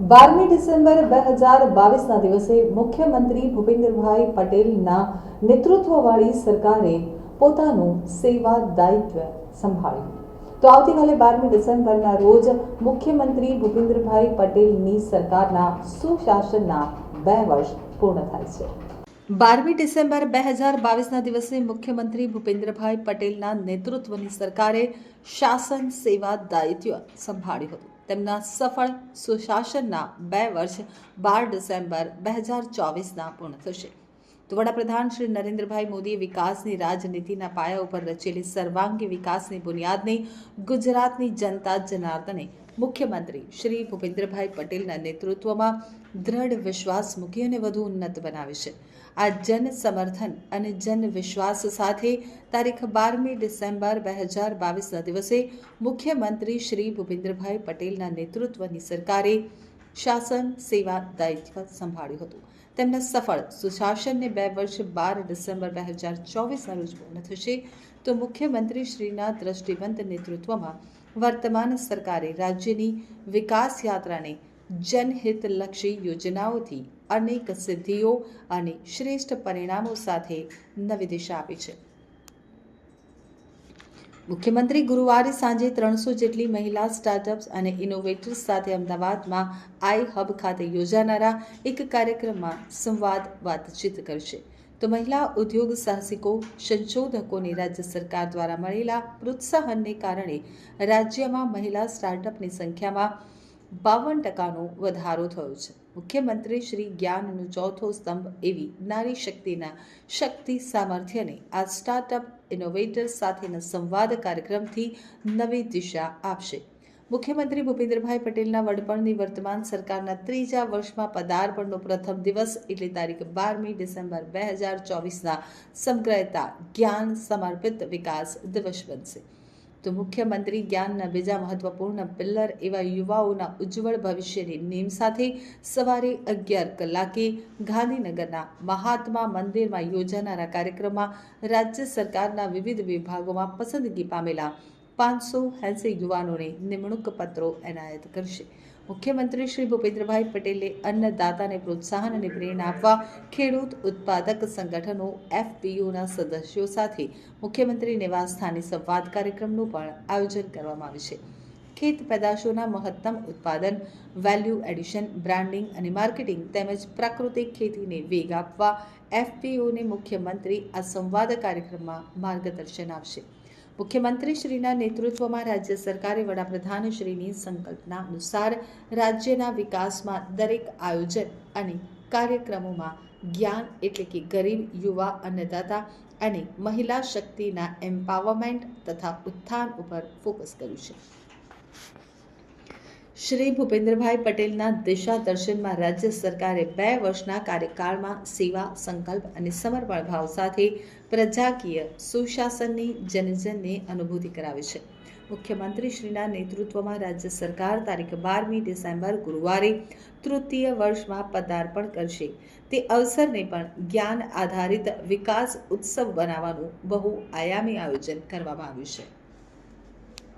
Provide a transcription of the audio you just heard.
બારમી ડિસેમ્બર બે હજાર બાવીસના દિવસે મુખ્યમંત્રી ભૂપેન્દ્રભાઈ પટેલના નેતૃત્વવાળી સરકારે પોતાનું સેવા દાયિત્વ સંભાળ્યું. તો આવતીકાલે બારમી ડિસેમ્બરના રોજ મુખ્યમંત્રી ભૂપેન્દ્રભાઈ પટેલની સરકારના સુશાસનના બે વર્ષ પૂર્ણ થાય છે. બારમી ડિસેમ્બર બે હજાર બાવીસના દિવસે મુખ્યમંત્રી ભૂપેન્દ્રભાઈ પટેલના નેતૃત્વની સરકારે શાસન સેવા દાયિત્વ સંભાળ્યું હતું. તેમના સફળ સુશાસનના બે વર્ષ બાર ડિસેમ્બર બે હજાર ચોવીસના પૂર્ણ થશે. તો વડાપ્રધાન શ્રી નરેન્દ્રભાઈ મોદીએ વિકાસની રાજનીતિના પાયા ઉપર રચેલી સર્વાંગી વિકાસની બુનિયાદને ગુજરાતની જનતા જનાર્દને મુખ્યમંત્રી શ્રી ભૂપેન્દ્રભાઈ પટેલના નેતૃત્વમાં દ્રઢ વિશ્વાસ મૂકી અને વધુ ઉન્નત બનાવી છે. આ જન સમર્થન અને જન વિશ્વાસ સાથે તારીખ બારમી ડિસેમ્બર બે હજાર બાવીસના દિવસે મુખ્યમંત્રી શ્રી ભૂપેન્દ્રભાઈ પટેલના નેતૃત્વની સરકારે શાસન, સેવા દાયિત્વ સંભાળ્યું હતું. તેમના સફળ સુશાસનને બે વર્ષ બાર ડિસેમ્બર બે હજાર ચોવીસના રોજ પૂર્ણ થશે. તો મુખ્યમંત્રી શ્રીના દ્રષ્ટિવંત નેતૃત્વમાં વર્તમાન સરકારે રાજ્યની વિકાસ યાત્રાને જનહિતલક્ષી યોજનાઓથી અનેક સિદ્ધિઓ અને શ્રેષ્ઠ પરિણામો સાથે નવી દિશા આપી છે. મુખ્યમંત્રી ગુરુવારે સાંજે ત્રણસો જેટલી મહિલા સ્ટાર્ટઅપ્સ અને ઇનોવેટર્સ સાથે અમદાવાદમાં આઈ હબ ખાતે યોજાનારા એક કાર્યક્રમમાં સંવાદ વાતચીત કરશે. તો મહિલા ઉદ્યોગ સાહસિકો, સંશોધકોને રાજ્ય સરકાર દ્વારા મળેલા પ્રોત્સાહનને કારણે રાજ્યમાં મહિલા સ્ટાર્ટઅપની સંખ્યામાં બાવન ટકાનો વધારો થયો છે. મુખ્યમંત્રી શ્રી જ્ઞાનનો ચોથો સ્તંભ એવી નારી શક્તિના શક્તિ સામર્થ્યને આ સ્ટાર્ટઅપ ઇનોવેટર્સ સાથેના સંવાદ કાર્યક્રમથી નવી દિશા આપશે. મુખ્યમંત્રી ભૂપેન્દ્રભાઈ પટેલના વડપણની વર્તમાન સરકારના ત્રીજા વર્ષમાં પદાર્પણનો પ્રથમ દિવસ એટલે તારીખ બારમી ડિસેમ્બર બે હજાર ચોવીસના સમગ્રતા જ્ઞાન સમર્પિત વિકાસ દિવસ બનશે. તો મુખ્યમંત્રી જ્ઞાનના બીજા મહત્વપૂર્ણ પિલ્લર એવા યુવાઓના ઉજ્જવળ ભવિષ્યની નેમ સાથે સવારે અગિયાર કલાકે ગાંધીનગરના મહાત્મા મંદિરમાં યોજાનારા કાર્યક્રમમાં રાજ્ય સરકારના વિવિધ વિભાગોમાં પસંદગી પામેલા પાંચસો એસી યુવાનોને નિમણૂક પત્રો એનાયત કરશે. મુખ્યમંત્રી શ્રી ભૂપેન્દ્રભાઈ પટેલે અન્નદાતાને પ્રોત્સાહન અને પ્રેરણા આપવા ખેડૂત ઉત્પાદક સંગઠનો એફપીઓના સદસ્યો સાથે મુખ્યમંત્રી નિવાસ સ્થાને સંવાદ કાર્યક્રમનું પણ આયોજન કરવામાં આવ્યું છે. ખેત પેદાશોના મહત્તમ ઉત્પાદન વેલ્યુ એડિશન બ્રાન્ડિંગ અને માર્કેટિંગ તેમજ પ્રાકૃતિક ખેતીને વેગ આપવા એફપીઓને મુખ્યમંત્રી આ સંવાદ કાર્યક્રમમાં માર્ગદર્શન આપશે. મુખ્યમંત્રી શ્રીના નેતૃત્વમાં રાજ્ય સરકારે વડાપ્રધાન શ્રીની સંકલ્પના અનુસાર રાજ્યના વિકાસમાં દરેક આયોજન અને કાર્યક્રમોમાં જ્ઞાન એટલે કે ગરીબ, યુવા, અન્નદાતા અને મહિલા શક્તિના એમ્પાવરમેન્ટ તથા ઉત્થાન ઉપર ફોકસ કર્યું છે. શ્રી ભૂપેન્દ્રભાઈ પટેલના દિશા દર્શનમાં રાજ્ય સરકારે બે વર્ષના કાર્યકાળમાં સેવા, સંકલ્પ અને સમર્પણ ભાવ સાથે પ્રજાકીય સુશાસનની જનજનને અનુભૂતિ કરાવી છે. મુખ્યમંત્રી શ્રીના નેતૃત્વમાં રાજ્ય સરકાર તારીખ બારમી ડિસેમ્બર ગુરુવારે તૃતીય વર્ષમાં પદાર્પણ કરશે. તે અવસરને પણ જ્ઞાન આધારિત વિકાસ ઉત્સવ બનાવવાનું બહુ આયામી આયોજન કરવામાં આવ્યું છે.